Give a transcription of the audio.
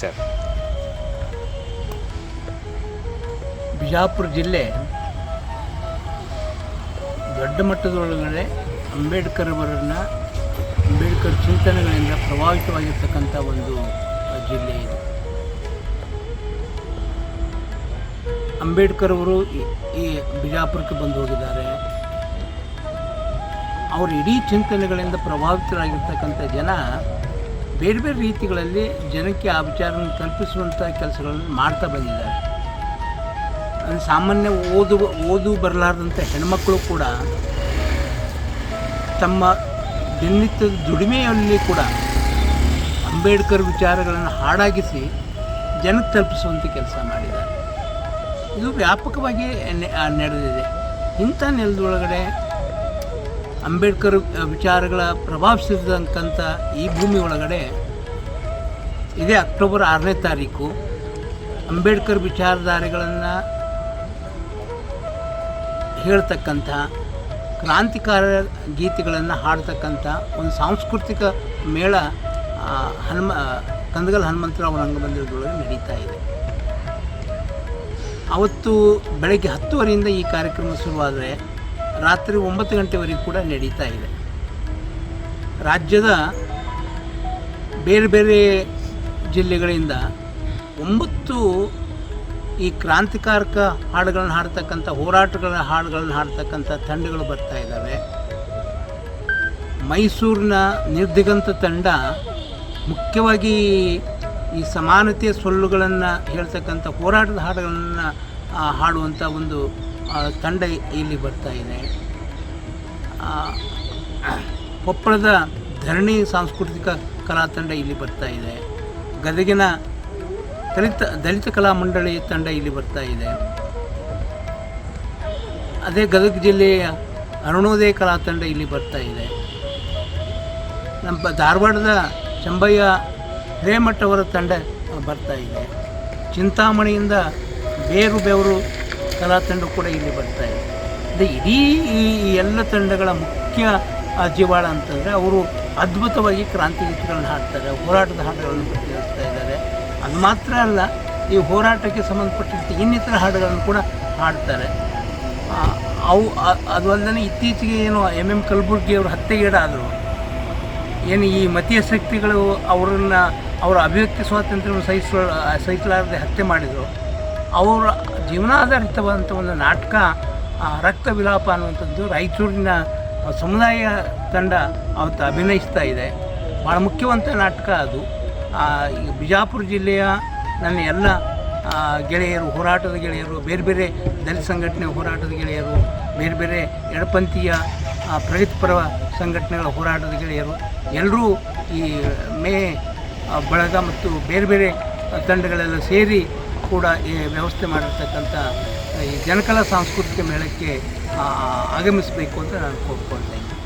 Sir. Bijapur ಜಿಲ್ಲೆ ದೊಡ್ಡ ಮಟ್ಟದೊಳಗಡೆ ಅಂಬೇಡ್ಕರ್ ಅವರನ್ನು ಅಂಬೇಡ್ಕರ್ ಚಿಂತನೆಗಳಿಂದ ಪ್ರಭಾವಿತವಾಗಿರ್ತಕ್ಕಂಥ ಒಂದು ಜಿಲ್ಲೆ ಇದು. ಅಂಬೇಡ್ಕರ್ ಅವರು ಈ ಬಿಜಾಪುರಕ್ಕೆ ಬಂದು ಹೋಗಿದ್ದಾರೆ. ಅವ್ರ ಇಡೀ ಚಿಂತನೆಗಳಿಂದ ಪ್ರಭಾವಿತರಾಗಿರ್ತಕ್ಕಂಥ ಜನ ಬೇರೆ ಬೇರೆ ರೀತಿಗಳಲ್ಲಿ ಜನಕ್ಕೆ ಆ ವಿಚಾರವನ್ನು ತಲುಪಿಸುವಂಥ ಕೆಲಸಗಳನ್ನು ಮಾಡ್ತಾ ಬಂದಿದ್ದಾರೆ. ಅಂದರೆ ಸಾಮಾನ್ಯ ಓದು ಓದು ಬರಲಾರ್ದಂಥ ಹೆಣ್ಮಕ್ಕಳು ಕೂಡ ತಮ್ಮ ದಿನನಿತ್ಯದ ದುಡಿಮೆಯಲ್ಲಿ ಕೂಡ ಅಂಬೇಡ್ಕರ್ ವಿಚಾರಗಳನ್ನು ಹಾಡಾಗಿಸಿ ಜನಕ್ಕೆ ತಲುಪಿಸುವಂಥ ಕೆಲಸ ಮಾಡಿದ್ದಾರೆ. ಇದು ವ್ಯಾಪಕವಾಗಿ ನಡೆದಿದೆ. ಇಂಥ ನೆಲದೊಳಗಡೆ ಅಂಬೇಡ್ಕರ್ ವಿಚಾರಗಳ ಪ್ರಭಾವಿಸಿದಂಥ ಈ ಭೂಮಿ ಒಳಗಡೆ ಇದೇ ಅಕ್ಟೋಬರ್ ಆರನೇ ತಾರೀಕು ಅಂಬೇಡ್ಕರ್ ವಿಚಾರಧಾರೆಗಳನ್ನು ಹೇಳ್ತಕ್ಕಂಥ ಕ್ರಾಂತಿಕಾರ ಗೀತೆಗಳನ್ನು ಹಾಡ್ತಕ್ಕಂಥ ಒಂದು ಸಾಂಸ್ಕೃತಿಕ ಮೇಳ ಹನುಮ ಕಂದಗಲ್ ಹನುಮಂತರಾವ್ ರಂಗಮಂದಿರದೊಳಗೆ ನಡೀತಾ ಇದೆ. ಅವತ್ತು ಬೆಳಗ್ಗೆ ಹತ್ತುವರೆಯಿಂದ ಈ ಕಾರ್ಯಕ್ರಮ ಶುರುವಾದರೆ ರಾತ್ರಿ ಒಂಬತ್ತು ಗಂಟೆವರೆಗೂ ಕೂಡ ನಡೀತಾ ಇದೆ. ರಾಜ್ಯದ ಬೇರೆ ಬೇರೆ ಜಿಲ್ಲೆಗಳಿಂದ ಒಂಬತ್ತು ಈ ಕ್ರಾಂತಿಕಾರಕ ಹಾಡುಗಳನ್ನು ಹಾಡ್ತಕ್ಕಂಥ ಹೋರಾಟಗಳ ಹಾಡುಗಳನ್ನು ಹಾಡ್ತಕ್ಕಂಥ ತಂಡಗಳು ಬರ್ತಾ ಇದ್ದಾವೆ. ಮೈಸೂರಿನ ನಿರ್ದಿಗಂತ ತಂಡ ಮುಖ್ಯವಾಗಿ ಈ ಸಮಾನತೆಯ ಸೊಲ್ಲುಗಳನ್ನು ಹೇಳ್ತಕ್ಕಂಥ, ಹೋರಾಟದ ಹಾಡುಗಳನ್ನು ಹಾಡುವಂಥ ಒಂದು ತಂಡ ಇಲ್ಲಿ ಬರ್ತಾ ಇದೆ. ಕೊಪ್ಪಳದ ಧರಣಿ ಸಾಂಸ್ಕೃತಿಕ ಕಲಾ ತಂಡ ಇಲ್ಲಿ ಬರ್ತಾ ಇದೆ. ಗದಗಿನ ದಲಿತ ದಲಿತ ಕಲಾ ಮಂಡಳಿ ತಂಡ ಇಲ್ಲಿ ಬರ್ತಾ ಇದೆ. ಅದೇ ಗದಗ ಜಿಲ್ಲೆಯ ಅರುಣೋದಯ ಕಲಾ ತಂಡ ಇಲ್ಲಿ ಬರ್ತಾ ಇದೆ. ನಮ್ಮ ಧಾರವಾಡದ ಚಂಬಯ್ಯ ಹಿರೇಮಠ ಅವರ ತಂಡ ಬರ್ತಾ ಇದೆ. ಚಿಂತಾಮಣಿಯಿಂದ ಬೇರು ಬೆವರು ಕಲಾ ತಂಡ ಕೂಡ ಇಲ್ಲಿ ಬರ್ತಾ ಇದೆ. ಅಂದರೆ ಇಡೀ ಈ ಎಲ್ಲ ತಂಡಗಳ ಮುಖ್ಯ ಜೀವಾಳ ಅಂತಂದರೆ ಅವರು ಅದ್ಭುತವಾಗಿ ಕ್ರಾಂತಿ ಗೀತೆಗಳನ್ನು ಹಾಡ್ತಾರೆ, ಹೋರಾಟದ ಹಾಡುಗಳನ್ನು ಪ್ರತಿನಿಧಿಸ್ತಾ ಇದ್ದಾರೆ. ಅದು ಮಾತ್ರ ಅಲ್ಲ, ಈ ಹೋರಾಟಕ್ಕೆ ಸಂಬಂಧಪಟ್ಟಂತೆ ಇನ್ನಿತರ ಹಾಡುಗಳನ್ನು ಕೂಡ ಹಾಡ್ತಾರೆ. ಅವು ಅದು ಅಲ್ಲದೆ ಇತ್ತೀಚೆಗೆ ಏನು ಎಂ ಎಂ ಕಲಬುರ್ಗಿಯವರು ಹತ್ಯೆಗೀಡಾದರು ಏನು ಈ ಮತೀಯ ಶಕ್ತಿಗಳು ಅವರನ್ನು, ಅವರ ಅಭಿವ್ಯಕ್ತಿ ಸ್ವಾತಂತ್ರ್ಯವನ್ನು ಸಹಿಸ ಸಹಿಸಲಾರದೆ ಹತ್ಯೆ ಮಾಡಿದರು. ಅವರ ಜೀವನಾಧಾರಿತವಾದಂಥ ಒಂದು ನಾಟಕ ರಕ್ತ ವಿಲಾಪ ಅನ್ನುವಂಥದ್ದು ರಾಯಚೂರಿನ ಸಮುದಾಯ ತಂಡ ಅವತ್ತು ಅಭಿನಯಿಸ್ತಾ ಇದೆ. ಭಾಳ ಮುಖ್ಯವಂತ ನಾಟಕ ಅದು. ಈ ಬಿಜಾಪುರ ಜಿಲ್ಲೆಯ ನನ್ನ ಎಲ್ಲ ಗೆಳೆಯರು, ಹೋರಾಟದ ಗೆಳೆಯರು, ಬೇರೆ ಬೇರೆ ದಲಿತ ಸಂಘಟನೆ ಹೋರಾಟದ ಗೆಳೆಯರು, ಬೇರೆ ಬೇರೆ ಎಡಪಂಥೀಯ ಪ್ರಗತಿಪರ ಸಂಘಟನೆಗಳ ಹೋರಾಟದ ಗೆಳೆಯರು, ಎಲ್ಲರೂ ಈ ಮೇ ಬಳಗ ಮತ್ತು ಬೇರೆ ಬೇರೆ ತಂಡಗಳೆಲ್ಲ ಸೇರಿ ಕೂಡ ಈ ವ್ಯವಸ್ಥೆ ಮಾಡಿರ್ತಕ್ಕಂಥ ಈ ಜನಕಲಾ ಸಾಂಸ್ಕೃತಿಕ ಮೇಳಕ್ಕೆ ಆಗಮಿಸಬೇಕು ಅಂತ ನಾನು ಕೋರ್ಕೊಳ್ತಾ ಇದ್ದೀನಿ